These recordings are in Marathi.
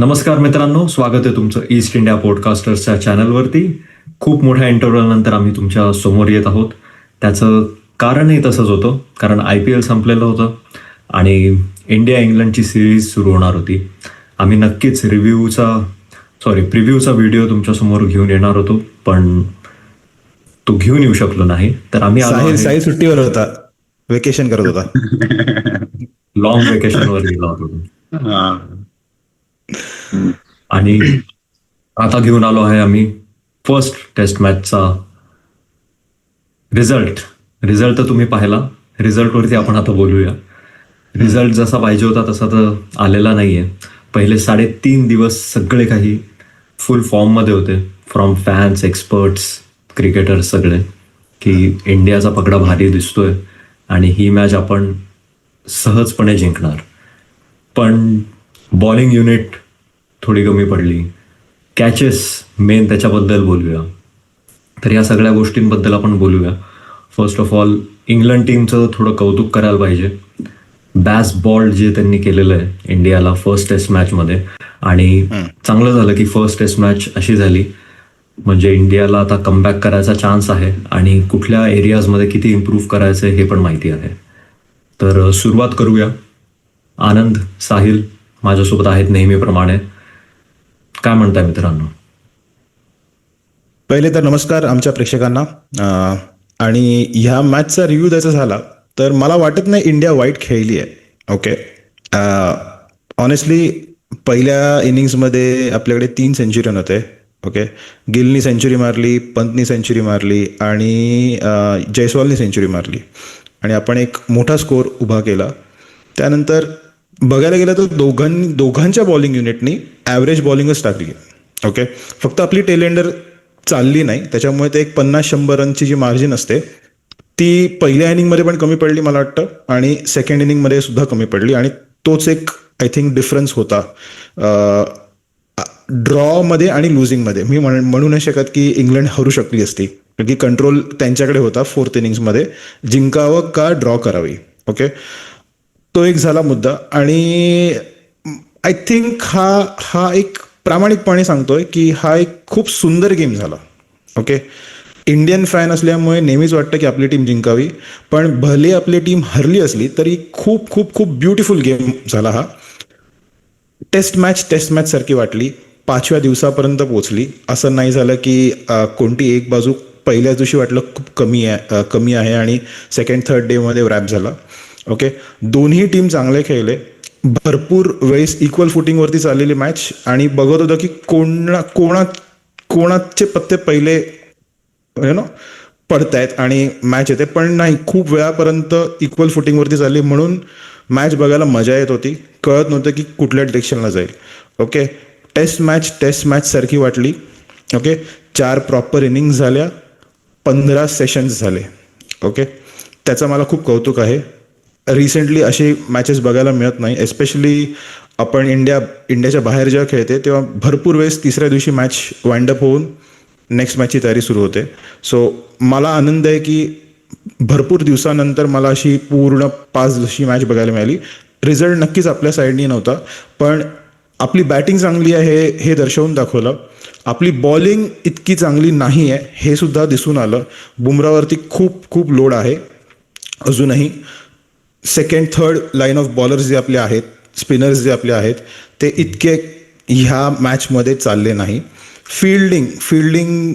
नमस्कार मित्रांनो स्वागत आहे तुमचं ईस्ट इंडिया पॉडकास्टर्सच्या चॅनलवरती खूप मोठ्या इंटरव्ह्यू नंतर आम्ही तुमच्यासमोर येत आहोत. त्याचं कारणही तसंच होतं कारण आय पी एल संपलेलं होतं आणि इंडिया इंग्लंडची सिरीज सुरू होणार होती. आम्ही नक्कीच रिव्ह्यूचा सॉरी प्रिव्ह्यूचा व्हिडिओ तुमच्यासमोर घेऊन येणार होतो पण तो घेऊन येऊ शकलो नाही. तर आम्ही साहिल सुट्टीवर होता. वेकेशन करत होता. लॉंग वेकेशनवर गेला होतो. आणि आता घेऊन आलो आहे आम्ही फर्स्ट टेस्ट मॅचचा रिझल्ट रिझल्ट तर तुम्ही पाहिला. रिझल्टवरती आपण आता बोलूया. रिझल्ट जसा पाहिजे होता तसा तर आलेला नाहीये. पहिले साडेतीन दिवस सगळे काही फुल फॉर्ममध्ये होते. फ्रॉम फॅन्स एक्सपर्ट्स क्रिकेटर सगळे. की इंडियाचा पगडा भारी दिसतोय. आणि ही मॅच आपण सहजपणे जिंकणार. पण बॉलिंग युनिट थोडी कमी पडली. कॅचेस मेन त्याच्याबद्दल बोलूया. तर या सगळ्या गोष्टींबद्दल आपण बोलूया. फर्स्ट ऑफ ऑल इंग्लंड टीमचं थोडं कौतुक करायला पाहिजे. बॅस बॉल जे त्यांनी केलेलं आहे इंडियाला फर्स्ट टेस्ट मॅचमध्ये आणि चांगलं झालं की फर्स्ट टेस्ट मॅच अशी झाली. म्हणजे इंडियाला आता कमबॅक करायचा चान्स आहे आणि कुठल्या एरियाजमध्ये किती इम्प्रूव्ह करायचं हे पण माहिती आहे. तर सुरुवात करूया. आनंद साहिल माझ्यासोबत आहेत नेहमीप्रमाणे. काय म्हणताय मित्रांनो? पहिले तर नमस्कार आमच्या प्रेक्षकांना. आणि ह्या मॅचचा रिव्ह्यू द्यायचा झाला तर मला वाटत नाही इंडिया वाईट खेळली आहे. ओके ऑनेस्टली पहिल्या इनिंग्समध्ये आपल्याकडे तीन सेंचुरी होते. ओके गिलनी सेंचुरी मारली पंतनी सेंचुरी मारली आणि जयस्वालनी सेंचुरी मारली. आणि आपण एक मोठा स्कोर उभा केला. त्यानंतर बघायला गेलं तर दोघांनी दोघांच्या बॉलिंग युनिटनी ॲव्हरेज बॉलिंगच टाकली ओके फक्त आपली टेलेंडर चालली नाही. त्याच्यामुळे ते एक पन्नास शंभर रनची जी मार्जिन असते ती पहिल्या इनिंगमध्ये पण कमी पडली मला वाटतं आणि सेकंड इनिंगमध्ये सुद्धा कमी पडली. आणि तोच एक आय थिंक डिफरन्स होता ड्रॉमध्ये आणि लुझिंगमध्ये मी म्हण म्हणू नाही शकत की इंग्लंड हरू शकली असती. कारण की कंट्रोल त्यांच्याकडे होता फोर्थ इनिंग्समध्ये जिंकावं का ड्रॉ करावी? ओके तो एक झाला मुद्दा. आणि आय थिंक हा हा एक प्रामाणिकपणे सांगतोय की हा एक खूप सुंदर गेम झाला. ओके इंडियन फॅन असल्यामुळे नेहमीच वाटतं की आपली टीम जिंकावी. पण भले आपली टीम हरली असली तरी खूप खूप खूप ब्युटिफुल गेम झाला हा. टेस्ट मॅच टेस्ट मॅच सारखी वाटली. पाचव्या दिवसापर्यंत पोचली असं नाही झालं की कोणती एक बाजू पहिल्याच दिवशी वाटलं खूप कमी आहे कमी आहे आणि सेकंड थर्ड डेमध्ये रॅप झाला. ओके दोन्ही टीम चांगले खेळले. भरपूर वेळेस इक्वल फुटिंगवरती चाललेली मॅच आणि बघत होतं की कोणा कोणा कोणाचे पत्ते पहिले यु नो पडतायत आणि मॅच येते. पण नाही खूप वेळापर्यंत इक्वल फुटिंगवरती चालली म्हणून मॅच बघायला मजा येत होती. कळत नव्हतं की कुठल्या डिरेक्शनला जाईल. Okay test match test match सारखी वाटली. ओके चार प्रॉपर इनिंग झाल्या. पंधरा सेशन्स झाले. ओके त्याचं मला खूप कौतुक आहे. रिसेंटली अशी मॅचेस बघायला मिळत नाही. एस्पेशली आपण इंडिया इंडियाच्या बाहेर जेव्हा खेळते तेव्हा भरपूर वेळेस तिसऱ्या दिवशी मॅच वाइंडअप होऊन नेक्स्ट मॅचची तयारी सुरू होते. सो मला आनंद आहे की भरपूर दिवसानंतर मला अशी पूर्ण पाच दिवशी मॅच बघायला मिळाली. रिझल्ट नक्कीच आपल्या साईडनी नव्हता. पण आपली बॅटिंग चांगली आहे हे दर्शवून दाखवलं. आपली बॉलिंग इतकी चांगली नाही आहे हे सुद्धा दिसून आलं. बुमरावरती खूप खूप लोड आहे. अजूनही. Second third line of bowlers जे आपले आहेत स्पिनर्स जे आपले आहेत ते इतके ह्या मॅचमध्ये चालले नाही. फिल्डिंग फिल्डिंग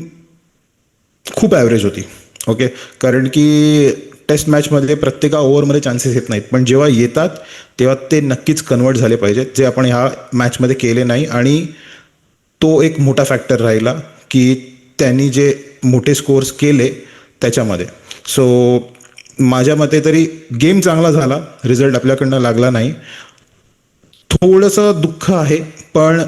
खूप ॲव्हरेज होती. ओके कारण की टेस्ट मॅचमध्ये प्रत्येका ओव्हरमध्ये चान्सेस येत नाहीत. पण जेव्हा येतात तेव्हा ते नक्कीच कन्वर्ट झाले पाहिजेत. जे आपण ह्या मॅचमध्ये केले नाही आणि तो एक मोठा फॅक्टर राहिला की त्यांनी जे मोठे स्कोर्स केले त्याच्यामध्ये. सो माझ्या मते तरी गेम चांगला झाला रिझल्ट आपल्याकडनं लागला नाही. थोडंसं दुःख आहे पण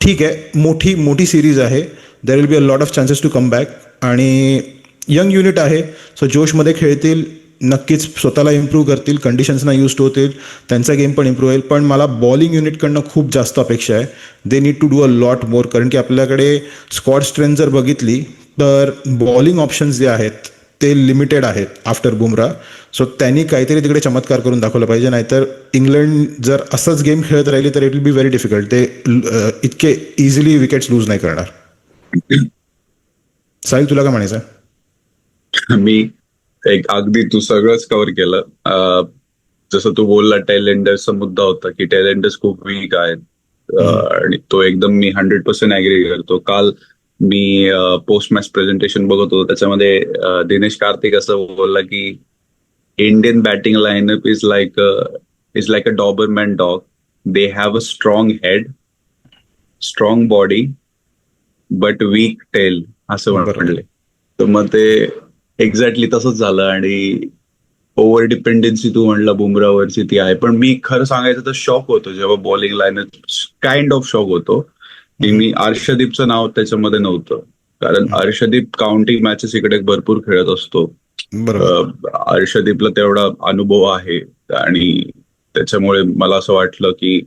ठीक आहे मोठी मोठी सिरीज आहे. There will be a lot of chances to come back आणि यंग युनिट आहे सो जोशमध्ये खेळतील नक्कीच स्वतःला इम्प्रूव्ह करतील कंडिशन्सना यूज होतील त्यांचा गेम पण इम्प्रूव्ह होईल पण मला बॉलिंग युनिटकडनं खूप जास्त अपेक्षा आहे. They need to do a lot more कारण की आपल्याकडे स्कॉट स्ट्रेंथ जर बघितली तर बॉलिंग ऑप्शन्स जे आहेत ते लिमिटेड आहेत आफ्टर बुमरा सो त्यांनी काहीतरी तिकडे चमत्कार करून दाखवला पाहिजे नाहीतर इंग्लंड जर असंच गेम खेळत राहिली तर it will be very difficult ते इतके इझिली विकेट्स लूज नाही करणार. साहिल तुला काय म्हणायचं मी एक अगदी तू सगळंच कव्हर केलं. जसं तू बोलला टेलेंडर्सचा मुद्दा होता की टेलेंडर्स खूप वीक आहेत. आणि तो एकदम मी हंड्रेड पर्सेंट अग्री करतो. काल मी पोस्ट मॅच प्रेझेंटेशन बघत होतो. त्याच्यामध्ये दिनेश कार्तिक असं बोलला की Indian batting lineup is like is like a Doberman dog they have a strong head strong body but weak tail असं. म्हणले तर मग ते एक्झॅक्टली तसंच झालं आणि ओव्हर डिपेंडन्सी तू म्हणला बुमरावरची ती आहे. पण मी खरं सांगायचं तर शॉक होतो. जेव्हा bowling line kind of shock होतो. की मी अर्षदीपचं नाव त्याच्यामध्ये नव्हतं. कारण अर्षदीप काउंटी मॅचेस इकडे भरपूर खेळत असतो. अर्षदीपला तेवढा अनुभव आहे. आणि त्याच्यामुळे मला असं वाटलं की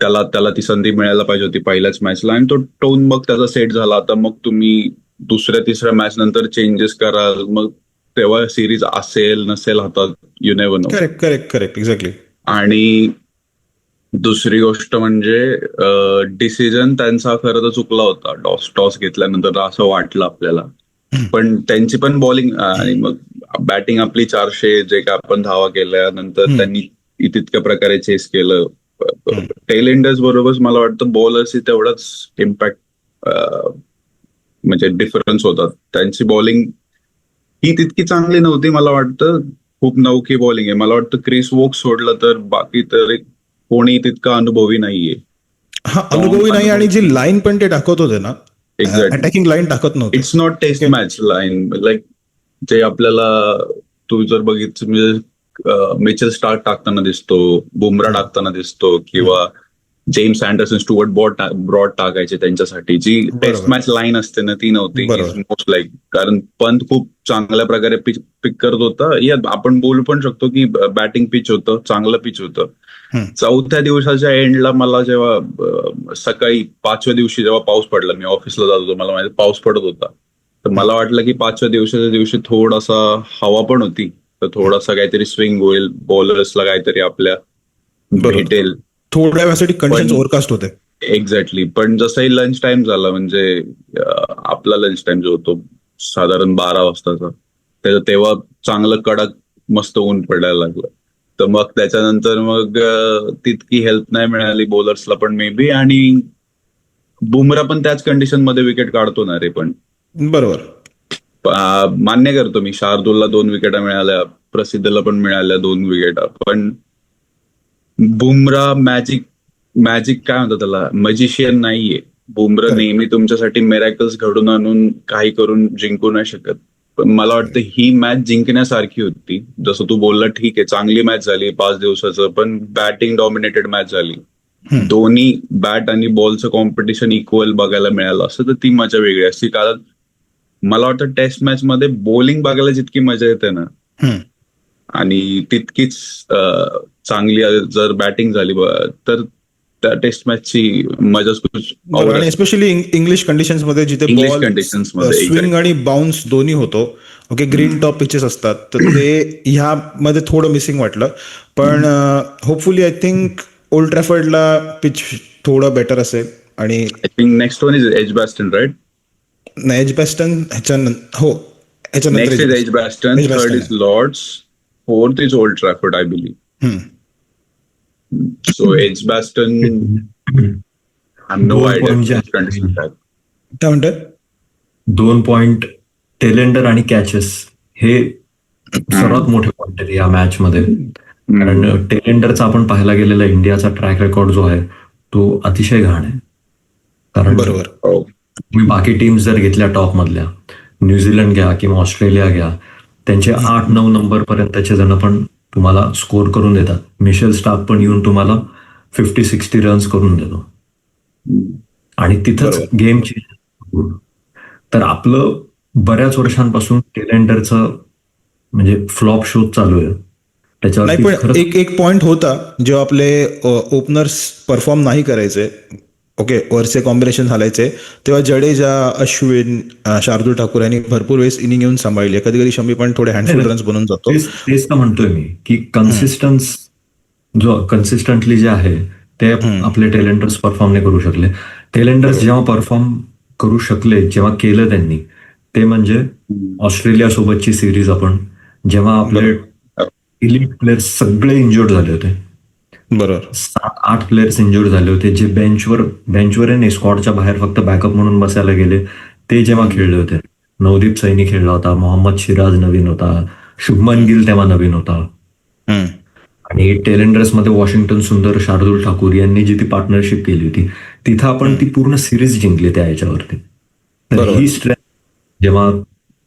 त्याला त्याला ती संधी मिळायला पाहिजे होती पहिल्याच मॅचला आणि तो टोन मग त्याचा सेट झाला. आता मग तुम्ही दुसऱ्या तिसऱ्या मॅच नंतर चेंजेस कराल. मग तेव्हा सिरीज असेल नसेल हातात you never know correct correct correct exactly आणि दुसरी गोष्ट म्हणजे डिसिजन त्यांचा खरं तर चुकला होता. टॉस टॉस घेतल्यानंतर असं वाटलं आपल्याला. पण त्यांची पण बॉलिंग आणि मग बॅटिंग आपली चारशे जे काय आपण धावा केल्या नंतर हम्म. त्यांनी तितक्या प्रकारे चेस केलं. हम्म. टेलेंडर्स बरोबर मला वाटतं बॉलर्स तेवढाच इम्पॅक्ट म्हणजे डिफरन्स होता त्यांची बॉलिंग ही तितकी चांगली नव्हती मला वाटतं. खूप नौकी बॉलिंग आहे. मला वाटतं क्रिस वोक सोडलं तर बाकी तर एक कोणी तितका अनुभवी नाहीये हा अनुभवी नाही आणि जी लाईन पण ते टाकत होते ना अटॅकिंग लाईन टाकत नव्हते it's not test. Match line like जे आपल्याला तू जर बघितलं म्हणजे मिचल स्टार्क टाकताना दिसतो बुमरा टाकताना दिसतो किंवा James Anderson Stuart bot Broad टाकायचे त्यांच्यासाठी जी टेस्ट. मॅच लाईन असते ना ती नव्हती. मोस्ट लाईक कारण पंत खूप चांगल्या प्रकारे पिच पिक करत होता या आपण बोलू पण शकतो की बॅटिंग पिच होतं चांगलं पिच होतं. चौथ्या दिवसाच्या एंडला मला जेव्हा सकाळी पाचव्या दिवशी जेव्हा पाऊस पडला मी ऑफिसला जात होतो मला माहिती पाऊस पडत होता. तर मला वाटलं की पाचव्या दिवसाच्या दिवशी थोडासा हवा पण होती. तर थोडासा काहीतरी स्विंग होईल बॉलर्सला काहीतरी आपल्या. भेटेल. थोड्या वेळासाठी कंडिशन ओव्हरकास्ट होते. एक्झॅक्टली पण जसंही लंच टाइम झाला म्हणजे आपला लंच टाइम जो होतो साधारण बारा वाजताचा त्याचं तेव्हा चांगलं कडक मस्त ऊन पडायला लागलं. तर मग त्याच्यानंतर मग तितकी हेल्प नाही मिळाली बॉलर्सला पण मे बी आणि बुमरा पण त्याच कंडिशनमध्ये विकेट काढतो ना रे पण. बरोबर. मान्य करतो मी. शार्दूलला दोन विकेटा मिळाल्या प्रसिद्धला पण मिळाल्या दोन विकेटा पण बुमरा मॅजिक मॅजिक काय म्हणतात त्याला? मजिशियन नाहीये. बुमरा. नेहमी तुमच्यासाठी मेरॅकल्स घडून आणून काही करून जिंकू नाही शकत. पण मला वाटतं ही मॅच जिंकण्यासारखी होती जसं तू बोलला ठीक आहे चांगली मॅच झाली पाच दिवसाचं पण बॅटिंग डॉमिनेटेड मॅच झाली. दोन्ही बॅट आणि बॉलचं कॉम्पिटिशन इक्वल बघायला मिळालं असं तर ती मजा वेगळी असते कारण मला वाटतं टेस्ट मॅच मध्ये बॉलिंग बघायला जितकी मजा येते ना. आणि तितकीच चांगली जर बॅटिंग झाली तर त्या टेस्ट मॅचची मजाच आणि. एस्पेशली इंग्लिश कंडिशन्समध्ये जिथे conditions मध्ये, स्विंग आणि बाउन्स दोन्ही होतो ओके ग्रीन टॉप पिचेस असतात तर ते ह्यामध्ये थोडं मिसिंग वाटलं. पण होपफुली आय थिंक ओल्ड ट्रॅफर्डला पिच थोडं बेटर असेल आणि I think next one is Edgbaston right Edgbaston ह्याच्यानंतर हो ह्याच्यानंतर Edgbaston third is. Lord's fourth is Old Trafford I believe hmm. So Edgbaston I know दोन point जे आयडिया आहेत. काय म्हणतात? दोन पॉइंट टेलेंडर आणि कॅचेस हे सर्वात मोठे पॉइंट आहेत या मॅच मध्ये. कारण टेलेंडरचा आपण पाहायला गेलेला इंडियाचा ट्रॅक रेकॉर्ड जो आहे तो अतिशय घाण आहे. कारण बरोबर. हो. तुम्ही बाकी टीम्स जर घेतल्या टॉप मधल्या न्यूझीलंड घ्या किंवा ऑस्ट्रेलिया घ्या त्यांचे आठ नऊ नंबर पर्यंतचे जण पण तुम्हाला स्कोर करून देतात. मिशेल स्टाफ पण येऊन तुम्हाला फिफ्टी सिक्स्टी रन्स करून देतो. आणि तिथंच. गेम चेंज तर आपलं बऱ्याच वर्षांपासून टेलेंडरचं म्हणजे फ्लॉप शो चालू आहे. खरंच एक एक पॉइंट होता जेव्हा आपले ओपनर्स परफॉर्म नाही करायचे ओके वरचे कॉम्बिनेशन घालायचे तेव्हा जडेजा अश्विन शार्दूल ठाकूर यांनी भरपूर वेळेस इनिंग येऊन सांभाळली. कधी कधी शमी पण थोडे हँडफुल रन्स बनून जातो. तेच तेच तर म्हणतोय मी की कन्सिस्टन्स जो कन्सिस्टंटली जे आहे ते आपले टेलेंडर्स परफॉर्म नाही करू शकले. टेलेंडर्स जेव्हा परफॉर्म करू शकले जेव्हा केलं त्यांनी ते म्हणजे ऑस्ट्रेलिया सोबतची सिरीज आपण जेव्हा आपले इलिट प्लेयर्स सगळे इंजुर्ड झाले होते. बरोबर. सात आठ प्लेयर्स इंजुर्ड झाले होते जे बेंचवर बेंचवर नाही स्क्वॉडच्या बाहेर फक्त बॅकअप म्हणून बसायला गेले ते जेव्हा खेळले होते. नवदीप सैनी खेळला होता मोहम्मद सिराज नवीन होता शुभमन गिल तेव्हा नवीन होता. आणि टेलेंडर्समध्ये वॉशिंग्टन सुंदर शार्दुल ठाकूर यांनी जी ती पार्टनरशिप केली होती तिथं आपण ती पूर्ण सिरीज जिंकली त्या याच्यावरती. तर. ही स्ट्रेंथ जेव्हा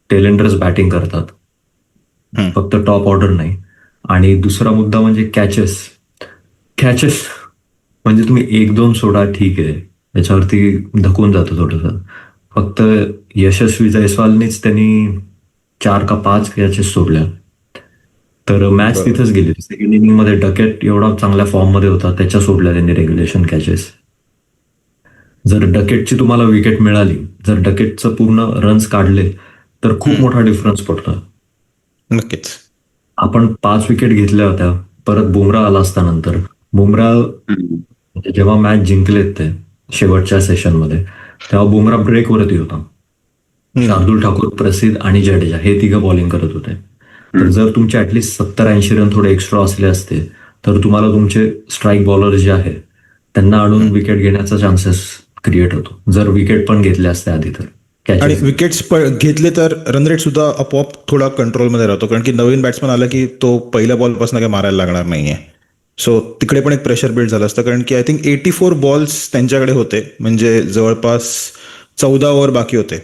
टेलेंडर्स बॅटिंग करतात. फक्त टॉप ऑर्डर नाही. आणि दुसरा मुद्दा म्हणजे कॅचेस कॅचेस म्हणजे तुम्ही एक दोन सोडा ठीक आहे. याच्यावरती धकून जातो थोडंसं. फक्त यशस्वी जयस्वालनीच त्यांनी चार का पाच कॅचेस सोडल्या. तर मॅच. तिथंच गेली. सेकंड इनिंगमध्ये डकेट एवढा चांगल्या फॉर्ममध्ये होता त्याच्या सोडल्या त्यांनी रेग्युलेशन कॅचेस जर डकेटची तुम्हाला विकेट मिळाली जर डकेटचं पूर्ण रन्स काढले तर खूप मोठा डिफरन्स पडतो. नक्कीच. आपण पाच विकेट घेतल्या होत्या परत बुमरा आला असता नंतर. बुमरा जेव्हा मॅच जिंकलेत ते शेवटच्या सेशनमध्ये तेव्हा बुमरा ब्रेकवरती होता. शार्दुल ठाकूर प्रसिद्ध आणि जडेजा हे तिघं बॉलिंग करत होते. तर जर तुमचे ऍटलिस्ट सत्तर ऐंशी रन थोडे एक्स्ट्रा असले असते तर तुम्हाला तुमचे स्ट्राईक बॉलर जे आहे त्यांना आणून विकेट घेण्याचा चान्सेस क्रिएट होतो. जर विकेट पण घेतल्या असत्या आधी तर आणि विकेट्स घेतले तर रन रेट सुद्धा आपोआप थोडा कंट्रोलमध्ये राहतो. कारण की नवीन बॅट्समन आला की तो पहिल्या बॉलपासून काही मारायला लागणार नाहीये. सो तिकडे पण एक प्रेशर बिल्ड झालं असतं. कारण की I think eighty four balls त्यांच्याकडे होते. म्हणजे जवळपास चौदा ओव्हर बाकी होते.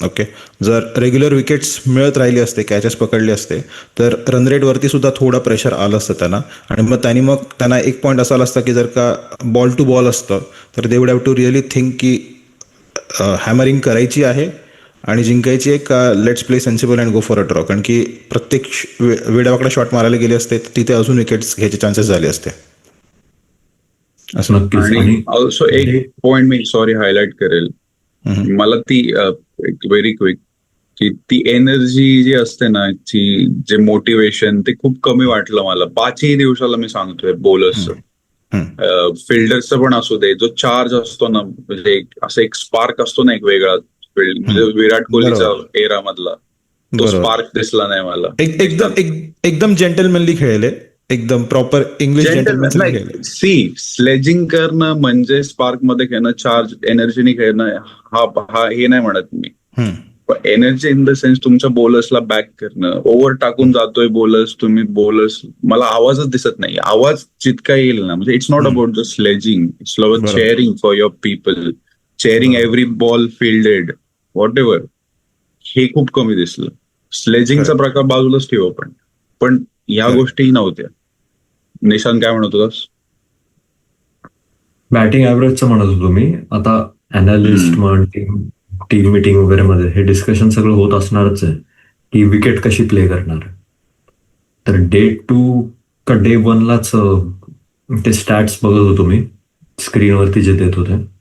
ओके जर रेग्युलर विकेट्स मिळत राहिली असते कॅचेस पकडले असते तर रन रेटवरती सुद्धा थोडं प्रेशर आलं असतं त्यांना. आणि मग त्यांनी मग त्यांना एक पॉईंट असा आला असता की जर का बॉल टू बॉल असतं तर they would have to really think की हॅमरिंग करायची आहे आणि जिंकायची आहे का let's play sensible and go for a draw कारण की प्रत्येक वेडावाकडा शॉट मारायला गेले असते तिथे अजून विकेट्स घ्यायचे चान्सेस झाले असते. असं नक्कीच. आणि आणि ऑल्सो एक पॉइंट मी सॉरी हायलाइट करेल. मला ती व्हेरी क्विक की ती एनर्जी जी असते ना ती जे मोटिवेशन ते खूप कमी वाटलं मला. पाचही दिवसाला मी सांगतोय बॉलर्सचं हम्म. फिल्डर्सचं पण असू दे जो चार्ज असतो ना म्हणजे एक- असं एक स्पार्क असतो ना एक वेगळा म्हणजे विराट कोहलीचा. एरा मधला तो. स्पार्क दिसला नाही मला. एक एकदम एक- एकदम जेंटलमॅनली खेळले एकदम proper English gentleman see sledging करणं म्हणजे स्पार्कमध्ये खेळणं चार्ज एनर्जीने खेळणं हा हा हे नाही म्हणत मी. एनर्जी इन द सेन्स तुमच्या बॉलर्सला बॅक करणं ओव्हर टाकून जातोय बॉलर्स तुम्ही बॉलर्स मला आवाजच दिसत नाही. आवाज जितका येईल ना म्हणजे it's not about the sledging it's about. Cheering for your people cheering every ball fielded whatever हे खूप कमी दिसलं. स्लेजिंगचा प्रकार बाजूलाच ठेवू आपण. पण या. गोष्टीही नव्हत्या. निशांत काय म्हणत होतास? बॅटिंग ऍव्हरेजचं म्हणत होतो मी. आता अनालिस्ट म्हण टीम टीम मिटिंग वगैरे मध्ये हे डिस्कशन सगळं होत असणारच आहे की विकेट कशी प्ले करणार. तर डे टू का डे वनलाच ते स्टॅट्स बघत होतो मी. स्क्रीनवरती जे देत होते.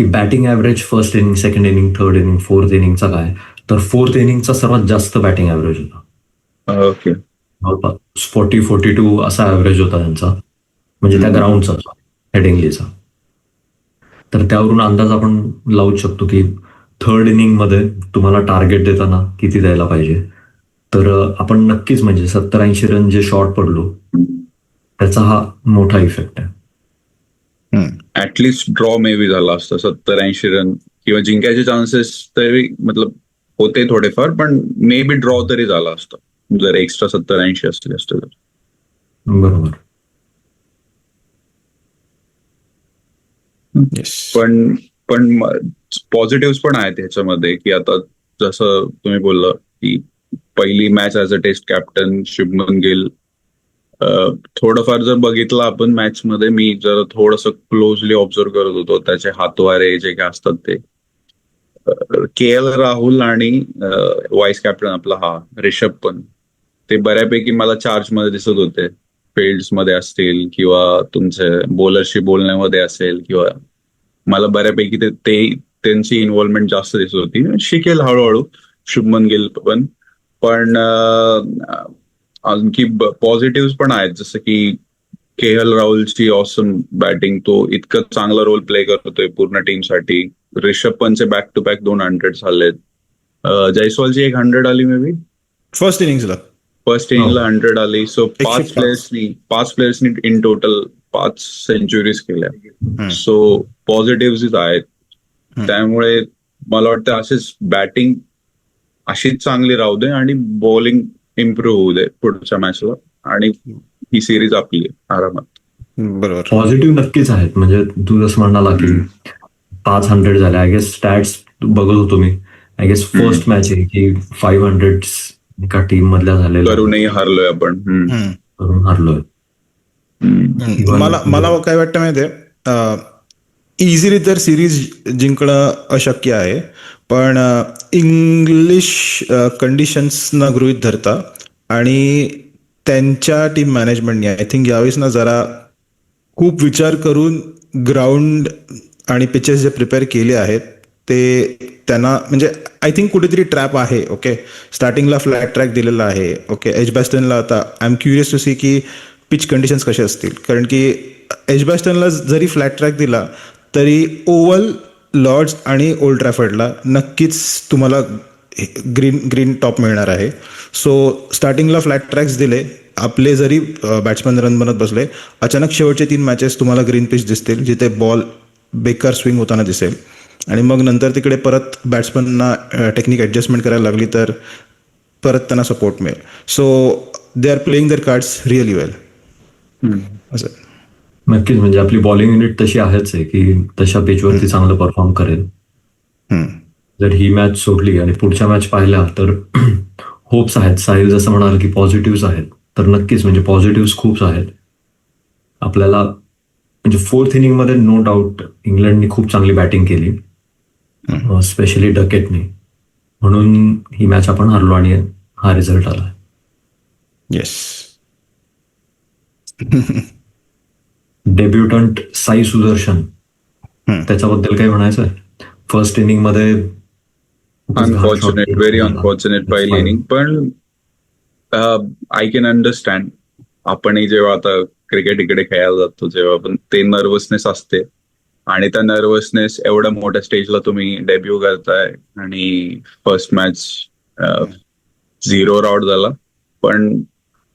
की batting average first inning second inning third inning fourth इनिंगचा काय? तर फोर्थ इनिंगचा सर्वात जास्त बॅटिंग ऍव्हरेज होता. ओके. जवळपास फोर्टी फोर्टी टू असा ऍव्हरेज होता त्यांचा. म्हणजे त्या. ग्राउंडचा हेडिंगलीचा तर त्यावरून अंदाज आपण लावू शकतो की थर्ड इनिंगमध्ये तुम्हाला टार्गेट देताना किती द्यायला पाहिजे. तर आपण नक्कीच म्हणजे सत्तर ऐंशी रन जे शॉर्ट पडलो त्याचा हा मोठा इफेक्ट आहे. ऍटलिस्ट ड्रॉ मे बी झाला असता सत्तर ऐंशी रन किंवा जिंकायचे चान्सेस तरी मतलब होते थोडेफार पण मे बी ड्रॉ तरी झाला असता. जर एक्स्ट्रा सत्तर ऐंशी असले असते तर. बरोबर. पण पण पॉझिटिव्ह पण आहेत ह्याच्यामध्ये की आता जसं तुम्ही बोलला की पहिली match as a test captain Shubman Gill थोडंफार जर बघितलं आपण मॅच मध्ये मी जर थोडस क्लोजली ऑब्झर्व करत होतो त्याचे हातवारे जे काय असतात ते. के एल राहुल आणि व्हाईस कॅप्टन आपला हा रिषभ पण. ते बऱ्यापैकी मला चार्जमध्ये दिसत होते. फिल्ड्समध्ये असतील किंवा तुमचे बॉलरशी बोलण्यामध्ये असेल किंवा मला बऱ्यापैकी ते त्यांची इन्व्हॉल्वमेंट जास्त दिसत होती. शिकेल हळूहळू शुभमन गिल पण. पण आणखी पॉझिटिव्ह पण आहेत. जसं की के एल राहुलची ऑसम बॅटिंग तो इतकं चांगला रोल प्ले करतोय पूर्ण टीमसाठी रिषभ पंतचे बॅक टू बॅक दोन हंड्रेड झालेत जयस्वालची एक हंड्रेड आली मे बी फर्स्ट इनिंग्सला फर्स्ट इनिंगला हंड्रेड आली. सो पाच. प्लेयर्सनी पाच प्लेयर्सनी इन टोटल पाच सेंचुरीज केल्या. सो पॉझिटिव्ह आहेत. त्यामुळे मला वाटतं असेच बॅटिंग अशीच चांगली राहू दे आणि बॉलिंग इम्प्रूव्ह होऊ दे पुढच्या मॅचला आणि ही सिरीज आपली आहे आरामात. बरोबर. पॉझिटिव्ह नक्कीच आहेत. म्हणजे तू जसं म्हणाला की पाच हंड्रेड झाले. आय गेस स्टॅट्स बघत होतो मी. आय गेस फर्स्ट मॅच आहे की फाईव्ह हंड्रेड एका टीम मधल्या झालेल्या. करूनही हारलोय आपण. करून हारलोय. मला मला काय वाटतं माहितीये? इझिली तर सिरीज जिंकणं अशक्य आहे. पण इंग्लिश कंडिशन्सना गृहित धरता आणि त्यांच्या टीम मॅनेजमेंटने आय थिंक यावेळेस ना जरा खूप विचार करून ग्राउंड आणि पिचेस जे प्रिपेअर केले आहेत ते त्यांना म्हणजे आय थिंक कुठेतरी ट्रॅप आहे ओके स्टार्टिंगला फ्लॅट ट्रॅक दिलेला आहे ओके एच बॅस्टनला आता I am curious to see की पिच कंडिशन्स कसे असतील? कारण की एच बॅस्टनला जरी फ्लॅट ट्रॅक दिला तरी ओव्हल लॉर्ड्स आणि ओल्ड ट्रॅफर्डला नक्कीच तुम्हाला ग्रीन ग्रीन टॉप मिळणार आहे. सो स्टार्टिंगला फ्लॅट ट्रॅक्स दिले. आपले जरी बॅट्समॅन रन बनत बसले अचानक शेवटचे तीन मॅचेस तुम्हाला ग्रीन पिच दिसतील जिथे बॉल बेकार स्विंग होताना दिसेल. आणि मग नंतर तिकडे परत बॅट्समनना टेक्निक ॲडजस्टमेंट करायला लागली तर परत त्यांना सपोर्ट मिळेल. So they are playing their cards really well असं. नक्कीच म्हणजे आपली बॉलिंग युनिट तशी आहेच आहे की तशा पिचवरती चांगलं परफॉर्म करेल. जर ही मॅच सोडली आणि पुढच्या मॅच पाहिल्या तर होप्स आहेत. साहिल जसं म्हणाल की पॉझिटिव्ह आहेत. तर नक्कीच म्हणजे पॉझिटिव्ह खूप आहेत. आपल्याला म्हणजे फोर्थ इनिंगमध्ये नो डाऊट इंग्लंडनी खूप चांगली बॅटिंग केली. स्पेशली डकेटनी म्हणून ही मॅच आपण हारलो आणि हा रिझल्ट आला. Yes debutant Sai Sudarshan. त्याच्याबद्दल काही म्हणायचं फर्स्ट इनिंगमध्ये अनफॉर्च्युनेट व्हेरी. अनफॉर्च्युनेट पहिली. इनिंग पण आय कॅन अंडरस्टँड आपणही जेव्हा आता क्रिकेट इकडे खेळायला जातो जेव्हा पण ते नर्वसनेस असते. आणि त्या नर्वसनेस एवढ्या मोठ्या स्टेजला तुम्ही डेब्यू करताय आणि फर्स्ट मॅच झिरो आउट झाला. पण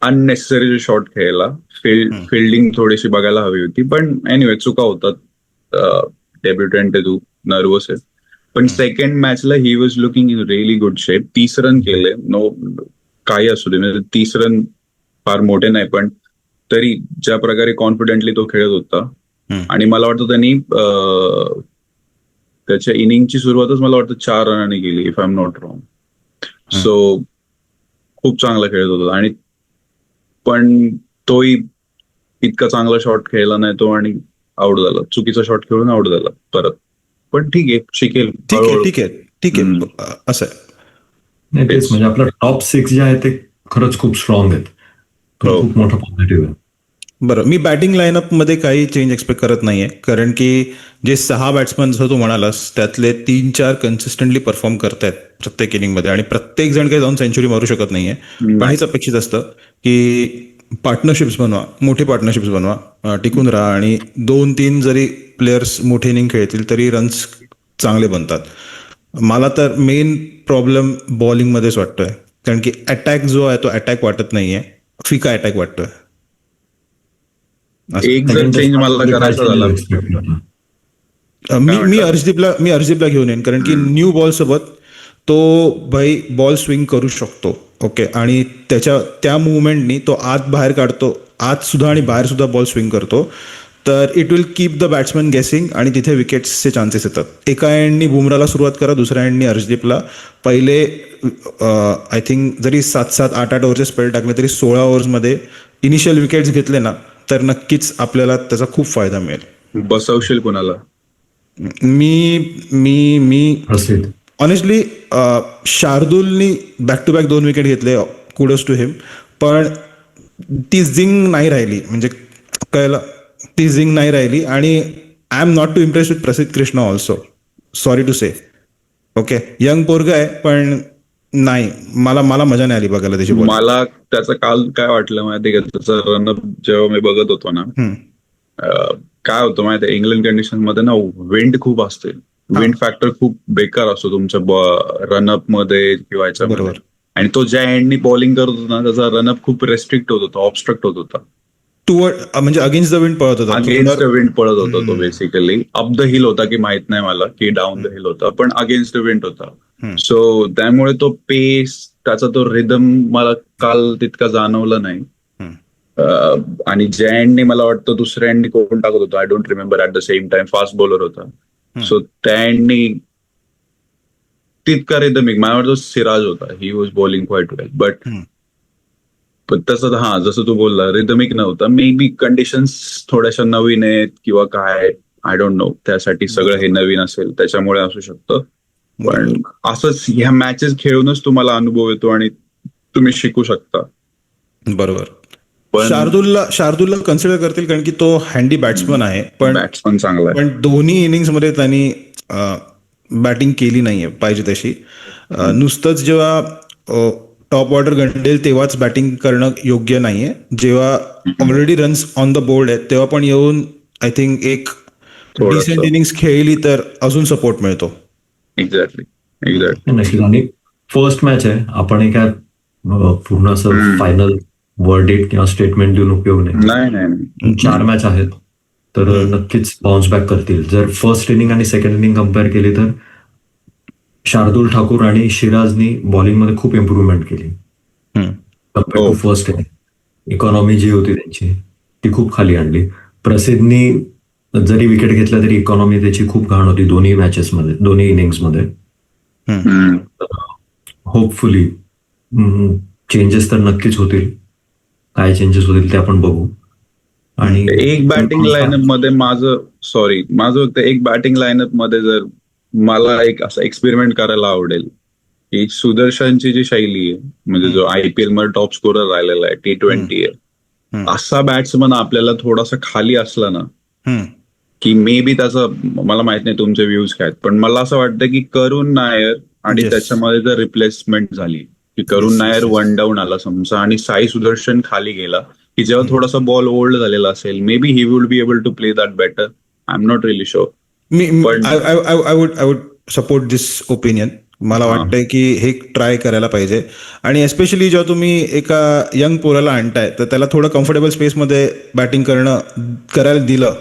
अननेसेसरी जो शॉट खेळला फील्ड फिल्डिंग थोडीशी बघायला हवी होती. पण एनिवे चुका होतात. डेब्युटंट तू नर्वस आहे. पण सेकंड मॅचला he was looking in really good shape तीस रन केले. नो काही असू दे. म्हणजे तीस रन फार मोठे नाही पण तरी ज्या प्रकारे कॉन्फिडेंटली तो खेळत होता. आणि मला वाटतं त्यांनी त्याच्या इनिंगची सुरुवातच मला वाटतं चार रनाने केली if I am not wrong so खूप चांगला खेळत होता. आणि पण तोही इतका चांगला शॉट खेळला नाही तो आणि आउट झाला. चुकीचा शॉट खेळून आउट झाला परत. पण ठीक आहे शिकेल. ठीक आहे. ठीक आहे ठीक. आहे. असं आहे. नाही तेच म्हणजे आपलं टॉप सिक्स जे आहे ते खरंच खूप स्ट्रॉंग आहेत. हो. खूप मोठा पॉझिटिव्ह आहे. बरं मी बॅटिंग लाईनअपमध्ये काही चेंज एक्सपेक्ट करत नाहीये. कारण की जे सहा बॅट्समन जसं तू म्हणालास त्यातले तीन चार कन्सिस्टंटली परफॉर्म करतायत प्रत्येक इनिंगमध्ये आणि प्रत्येक जण काही जाऊन सेंचुरी मारू शकत नाहीये. पण हेच अपेक्षित असतं की पार्टनरशिप्स बनवा मोठी पार्टनरशिप्स बनवा. टिकून राहा आणि दोन तीन जरी प्लेयर्स मोठे इनिंग खेळतील तरी रन्स चांगले बनतात. मला तर मेन प्रॉब्लेम बॉलिंगमध्येच वाटतोय. कारण की अटॅक जो आहे तो अटॅक वाटत नाहीये. फिका अटॅक वाटतोय. एक जर चेंज मला करायचा झाला. मी मी अर्शदीपला मी अर्शदीपला घेऊन येईन कारण की न्यू बॉल सोबत तो भाई बॉल स्विंग करू शकतो ओके आणि त्याच्या त्या मुवमेंटनी तो आत बाहेर काढतो आत सुद्धा आणि बाहेर सुद्धा बॉल स्विंग करतो. तर it will keep the batsman guessing आणि तिथे विकेट्सचे चान्सेस येतात. एका एंडनी बुमराला सुरुवात करा दुसऱ्या एंडनी अर्शदीपला पहिले आय थिंक जरी सात सात आठ आठ ओव्हरचे स्पेल टाकले तरी सोळा ओव्हर्समध्ये इनिशियल विकेट्स घेतले ना तर नक्कीच आपल्याला त्याचा खूप फायदा मिळेल. बसवशील कोणाला? मी मी मी ऑनेस्टली शार्दूलनी बॅक टू बॅक दोन विकेट घेतले कुडोस टू हिम पण ती झिंग नाही राहिली. म्हणजे कळलं ती झिंग नाही राहिली आणि I am not too impress with Prasidh Krishna also sorry to say okay young पोरग आहे पण नाही मला मला मजा नाही आली बघायला त्याची. मला त्याचं काल काय वाटलं माहिती का? त्याचं रनअप जेव्हा मी बघत होतो ना काय होतं माहिती इंग्लंड कंडिशनमध्ये ना विंड खूप असते. विंड फॅक्टर खूप बेकार असतो तुमच्या रनअपमध्ये किंवा याच्यामध्ये. बरोबर. आणि तो ज्या एंडनी बॉलिंग करत होता ना त्याचा रनअप खूप रेस्ट्रिक्ट होत होता ऑबस्ट्रक्ट होत होता. टुवर्ड म्हणजे अगेन्स्ट द विंड पळत होता. अगेन्स्ट द विंड पळत होता तो बेसिकली अप द हिल होता की माहीत नाही मला की डाऊन द हिल होता. पण अगेन्स्ट द विंड होता. सो त्यामुळे तो पेस त्याचा तो रिदम मला काल तितका जाणवला नाही. आणि ज्या एंडने मला वाटतं दुसऱ्या एंडनी कोण टाकत होता I don't remember at the same time fast bowler होता. सो त्या एंडनी तितका रिदमिक मला वाटतं सिराज होता. He was bowling quite well but. पण तसं हा जसं तू बोलला रिदमिक नव्हता. मे बी कंडिशन्स थोड्याशा नवीन आहेत किंवा काय आय डोंट नो त्यासाठी सगळं हे नवीन असेल त्याच्यामुळे असू शकतं. पण असंच ह्या मॅचेस खेळूनच तुम्हाला अनुभव येतो आणि तुम्ही शिकू शकता. बरोबर. शार्दूलला शार्दूलला कन्सिडर करतील कारण की तो हँडी बॅट्समन आहे पण बॅट्समन चांगला आहे. पण दोन्ही इनिंग्समध्ये त्यांनी बॅटिंग केली नाहीये पाहिजे तशी. नुसतंच जेव्हा टॉप ऑर्डर गंडेल तेव्हाच बॅटिंग करणं योग्य नाहीये. जेव्हा already runs on the board आहेत तेव्हा पण येऊन आय थिंक एक. डिसेंट इनिंग्स खेळली तर अजून सपोर्ट मिळतो. एक्झॅक्टली एक्झॅक्टली आणि फर्स्ट मॅच आहे आपण अं, पूर्ण असं. फायनल वर्डेट किंवा स्टेटमेंट देऊन उपयोग नाही. नाही नाही नाही. चार मॅच आहेत. तर नक्कीच बाउन्स बॅक करतील. जर फर्स्ट इनिंग आणि सेकंड इनिंग कंपेअर केली तर शार्दुल ठाकूर आणि शिराजनी बॉलिंगमध्ये खूप इम्प्रुव्हमेंट केली. फर्स्ट इनिंग इकॉनॉमी जी होती त्यांची ती खूप खाली आणली. प्रसिद्धनी जरी विकेट घेतल्या तरी इकॉनॉमी त्याची खूप घाण होती दोन्ही मॅचेसमध्ये दोन्ही इनिंग्समध्ये. होपफुली चेंजेस तर नक्कीच होतील काय चेंजेस होतील ते आपण बघू आणि एक बॅटिंग लाईनअपमध्ये माझं सॉरी माझं एक बॅटिंग लाईनअपमध्ये जर मला एक असं एक्सपेरिमेंट करायला आवडेल की सुदर्शनची जी शैली आहे म्हणजे जो आयपीएलमध्ये टॉप स्कोरर राहिलेला आहे टी ट्वेंटी आहे. असा बॅट्समन आपल्याला थोडासा खाली असला ना. की मे बी त्याचं मला माहीत नाही तुमचे व्ह्यूज काय आहेत पण मला असं वाटतं की करुण नायर आणि. त्याच्यामध्ये जर रिप्लेसमेंट झाली की करुण नायर. वन डाऊन आला समजा आणि साई सुदर्शन खाली गेला की जेव्हा थोडासा बॉल ओल्ड झालेला असेल maybe he would be able to play that better I am not really sure me I would I would support this opinion मला. वाटतंय की हे ट्राय करायला पाहिजे आणि एस्पेशली जेव्हा तुम्ही एका यंग पोराला आणताय तर त्याला थोडं कम्फर्टेबल स्पेसमध्ये बॅटिंग करणं करायला दिलं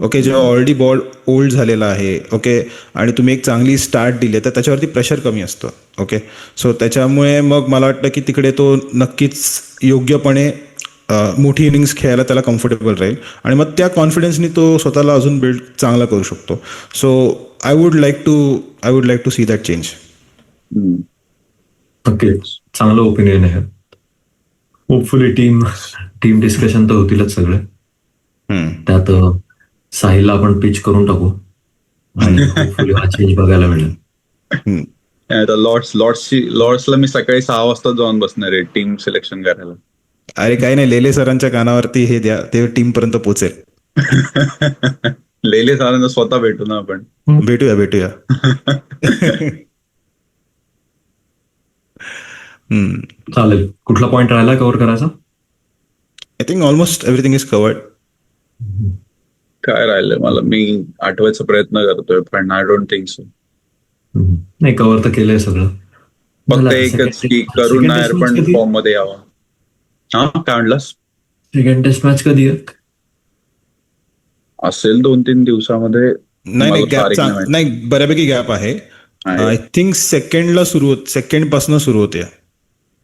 ओके जेव्हा ऑलरेडी बॉल ओल्ड झालेला आहे ओके आणि तुम्ही एक चांगली स्टार्ट दिली तर त्याच्यावरती प्रेशर कमी असतं ओके. सो त्याच्यामुळे मग मला वाटतं की तिकडे तो नक्कीच योग्यपणे मोठी इनिंग्स खेळायला त्याला कम्फर्टेबल राहील. आणि मग त्या कॉन्फिडन्सनी तो स्वतःला अजून बिल्ड चांगला करू शकतो. So I would like to I would like to see that change नक्कीच चांगलं ओपिनियन आहे. होपफुली टीम टीम डिस्कशन तर होतीलच सगळे. त्यात अं, साहिलला आपण पिच करून टाकू. आणि हा चेंज बघायला मिळेल. लॉर्ड्स लॉर्ड्सची लॉर्ड्सला मी सकाळी सहा वाजता जाऊन बसणार आहे टीम सिलेक्शन करायला. अरे काही नाही लेले सरांच्या कानावरती हे द्या ते टीम पर्यंत पोहोचेल लेले सारांना स्वतः भेटू ना आपण. भेटूया भेटूया. चालेल. कुठला पॉइंट राहिला कव्हर करायचा? I think almost everything is covered काय राहिलंय मला? मी आठवायचा प्रयत्न करतोय पण आय डोंट थिंक सो. नाही कव्हर तर केलंय सगळं. फक्त एकच की करुण second नायर पण? फॉर्ममध्ये यावा. हा काय म्हणलास? सेकंड टेस्ट मॅच कधी असेल दोन तीन दिवसामध्ये. नाही नाही बऱ्यापैकी गॅप आहे. आय थिंक सेकंडला सुरू होत सेकंडपासून सुरू होते.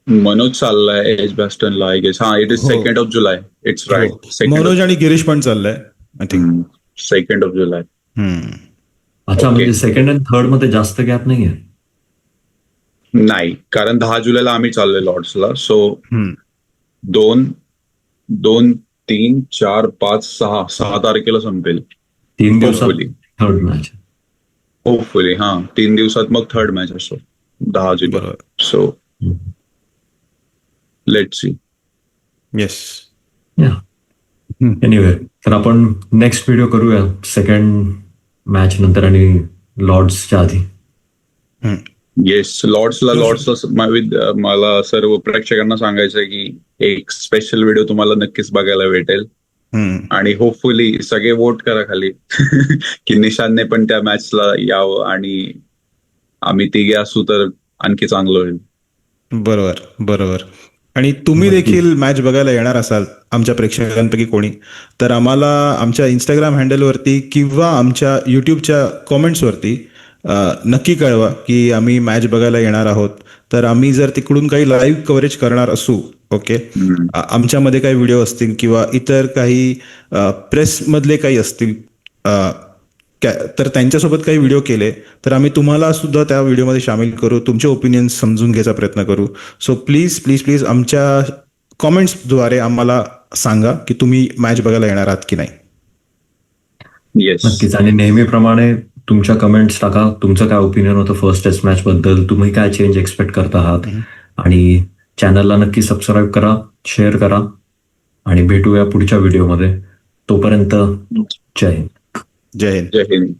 मनोज चाललाय एज बॅस्टनला आय गेस हा it is. Second of July it's right second Manoj आणि गिरीश पण चाललंय. I think second of July अच्छा. म्हणजे सेकंड अँड थर्डमध्ये जास्त गॅप नाहीये? नाही कारण दहा जुलैला आम्ही चाललोय लॉर्ड्सला सो दोन दोन तीन चार पाच सहा सहा तारखेला संपेल. तीन दिवसात. थर्ड मॅच होपफुली हा. तीन दिवसात मग थर्ड मॅच असतो दहा जुलै. बरोबर. So let see yes. Anyway तर आपण नेक्स्ट व्हिडिओ करूया सेकंड मॅच नंतर आणि लॉर्ड्सच्या आधी. येस लॉर्ड्सला लॉर्ड्सला मला सर्व प्रेक्षकांना सांगायचं आहे की एक स्पेशल व्हिडिओ तुम्हाला नक्कीच बघायला भेटेल. हम्म. आणि होपफुली सगळे वोट करा खाली. की निशानने पण त्या मॅचला यावं आणि आम्ही तिघे असू तर आणखी चांगलं होईल. बरोबर बरोबर. आणि तुम्ही देखील मॅच बघायला येणार असाल आमच्या प्रेक्षकांपैकी कोणी. तर आम्हाला आमच्या इंस्टाग्राम हँडलवरती किंवा आमच्या यूट्यूबच्या कॉमेंट्सवरती नक्की कळवा की आम्ही मॅच बघायला येणार आहोत. तर आम्ही जर तिकडून काही लाईव्ह कव्हरेज करणार असू ओके? आमच्यामध्ये काही व्हिडिओ असतील किंवा इतर काही प्रेसमधले काही असतील तर त्यांच्यासोबत काही व्हिडिओ केले तर आम्ही तुम्हाला सुद्धा त्या व्हिडिओमध्ये सामील करू तुमचे ओपिनियन्स समजून घ्यायचा प्रयत्न करू. सो प्लीज प्लीज प्लीज आमच्या कॉमेंट्सद्वारे आम्हाला सांगा की तुम्ही मॅच बघायला येणार आहात की नाही. येस नक्कीच. आणि नेहमीप्रमाणे तुमच्या कमेंट्स टाका. तुमचं काय ओपिनियन होतं फर्स्ट टेस्ट मॅच बद्दल तुम्ही काय चेंज एक्सपेक्ट करत आहात? आणि चॅनलला नक्की सबस्क्राईब करा शेअर करा आणि भेटूया पुढच्या व्हिडिओमध्ये तोपर्यंत जय हिंद. जय हिंद जय हिंद